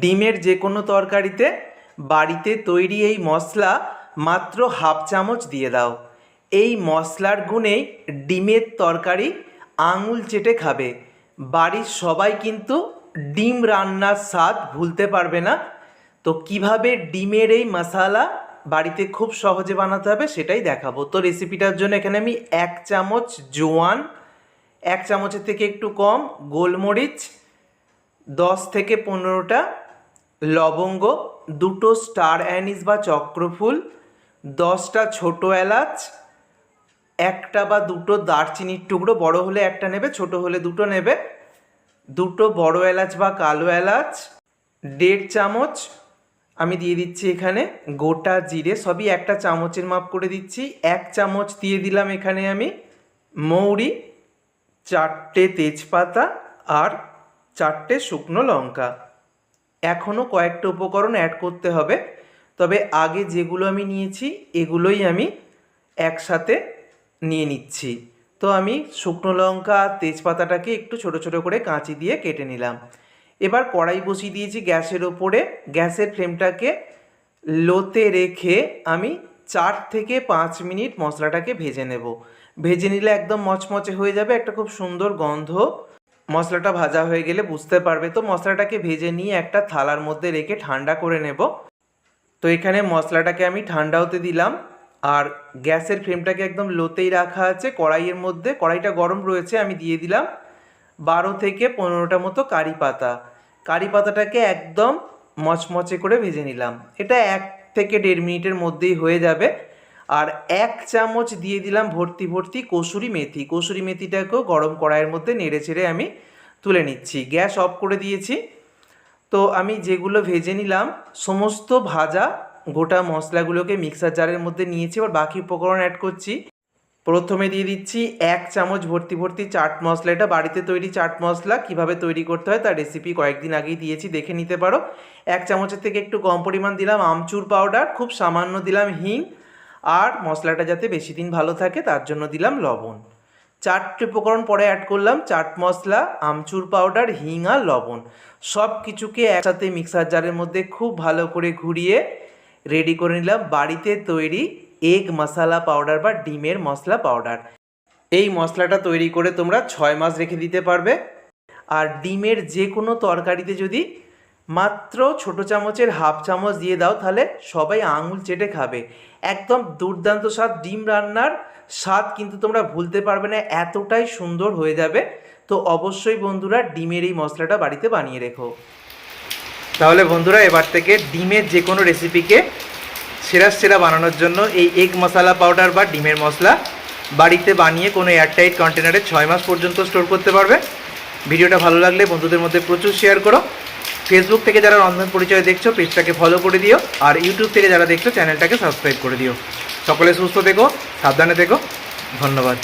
ডিমের যে কোনো তরকারিতে বাড়িতে তৈরি এই মশলা মাত্র হাফ চামচ দিয়ে দাও। এই মশলার গুণেই ডিমের তরকারি আঙুল চেটে খাবে। বাড়ির সবাই কিন্তু ডিম রান্নার স্বাদ ভুলতে পারবে না। তো কীভাবে ডিমের এই মশালা বাড়িতে খুব সহজে বানাতে হবে সেটাই দেখাবো। তো রেসিপিটার জন্য এখানে আমি এক চামচ জোয়ান, এক চামচের থেকে একটু কম গোলমরিচ দশ থেকে পনেরোটা লবঙ্গ, দুটো স্টার অ্যানিস বা চক্রফুল, দশটা ছোটো এলাচ, একটা বা দুটো দারচিনির টুকরো, বড় হলে একটা নেবে, ছোট হলে দুটো নেবে, দুটো বড় এলাচ বা কালো এলাচ, দেড় চামচ, আমি দিয়ে দিচ্ছি এখানে গোটা জিরে, সবই একটা চামচের মাপ করে দিচ্ছি, এক চামচ দিয়ে দিলাম এখানে আমি মৌরি, চারটে তেজপাতা আর চারটে শুকনো লঙ্কা। এখনও কয়েকটা উপকরণ অ্যাড করতে হবে। তবে আগে যেগুলো আমি নিয়েছি, এগুলোই আমি একসাথে নিয়ে নিচ্ছি। তো আমি শুকনো লঙ্কা তেজপাতাটাকে একটু ছোট ছোট করে কাঁচি দিয়ে কেটে নিলাম। এবার কড়াই বসিয়ে দিয়েছি গ্যাসের ওপরে। গ্যাসের ফ্লেমটাকে লোতে রেখে আমি চার থেকে পাঁচ মিনিট মশলাটাকে ভেজে নেব। ভেজে নিলে একদম মচমচে হয়ে যাবে, একটা খুব সুন্দর গন্ধ। মশলাটা ভাজা হয়ে গেলে বুঝতে পারবে। তো মশলাটাকে ভেজে নিয়ে একটা থালার মধ্যে রেখে ঠান্ডা করে নেব। তো এখানে মশলাটাকে আমি ঠান্ডা হতে দিলাম। আর গ্যাসের ফ্লেমটাকে একদম লোতেই রাখা আছে। কড়াইয়ের মধ্যে, কড়াইটা গরম রয়েছে, আমি দিয়ে দিলাম বারো থেকে পনেরোটা মতো কারি পাতা। কারি পাতাটাকে একদম মচমচে করে ভেজে নিলাম। এটা এক থেকে দেড় মিনিটের মধ্যেই হয়ে যাবে। আর এক চামচ দিয়ে দিলাম ভর্তি ভর্তি কসুরি মেথি। কসুরি মেথিটাকেও গরম কড়াইয়ের মধ্যে নেড়ে চেড়ে আমি তুলে নিচ্ছি। গ্যাস অফ করে দিয়েছি। তো আমি যেগুলো ভেজে নিলাম, সমস্ত ভাজা গোটা মশলাগুলোকে মিক্সার জারের মধ্যে নিয়েছি। এবার বাকি উপকরণ অ্যাড করছি। প্রথমে দিয়ে দিচ্ছি এক চামচ ভর্তি ভর্তি চাট মশলা। এটা বাড়িতে তৈরি চাট মশলা, কীভাবে তৈরি করতে হয় তার রেসিপি কয়েকদিন আগেই দিয়েছি, দেখে নিতে পারো। এক চামচের থেকে একটু কম পরিমাণ দিলাম আমচুর পাউডার খুব সামান্য দিলাম হিং আর মশলাটা যাতে বেশি দিন ভালো থাকে, তার জন্য দিলাম লবণ। চারটে উপকরণ পরে অ্যাড করলাম চাট মশলা, আমচুর পাউডার হিং আর লবণ। সব কিছুকে একসাথে মিক্সার জারের মধ্যে খুব ভালো করে ঘুরিয়ে রেডি করে নিলাম বাড়িতে তৈরি এগ মশলা পাউডার বা ডিমের মশলা পাউডার এই মশলাটা তৈরি করে তোমরা ছয় মাস রেখে দিতে পারবে। আর ডিমের যে কোনো তরকারিতে যদি মাত্র ছোট চামচের হাফ চামচ দিয়ে দাও, তাহলে সবাই আঙুল চেটে খাবে। একদম দুর্দান্ত স্বাদ ডিম রান্নার স্বাদ কিন্তু তোমরা ভুলতে পারবে না, এতটাই সুন্দর হয়ে যাবে। তো অবশ্যই বন্ধুরা ডিমের এই মশলাটা বাড়িতে বানিয়ে রেখো। তাহলে বন্ধুরা এবার থেকে ডিমের যে কোনো রেসিপিকে সেরা সেরা বানানোর জন্য এই এগ মশলা পাউডার বা ডিমের মশলা বাড়িতে বানিয়ে কোনো এয়ারটাইট কন্টেনারে ছয় মাস পর্যন্ত স্টোর করতে পারবে। ভিডিওটা ভালো লাগলে বন্ধুদের মধ্যে প্রচুর শেয়ার করো। ফেসবুক থেকে যারা রন্ধন পরিচয় দেখছ, পেজটাকে ফলো করে দিও, আর ইউটিউব থেকে যারা দেখছ চ্যানেলটাকে সাবস্ক্রাইব করে দিও। সকলে সুস্থ দেখো সাবধানে দেখো ধন্যবাদ।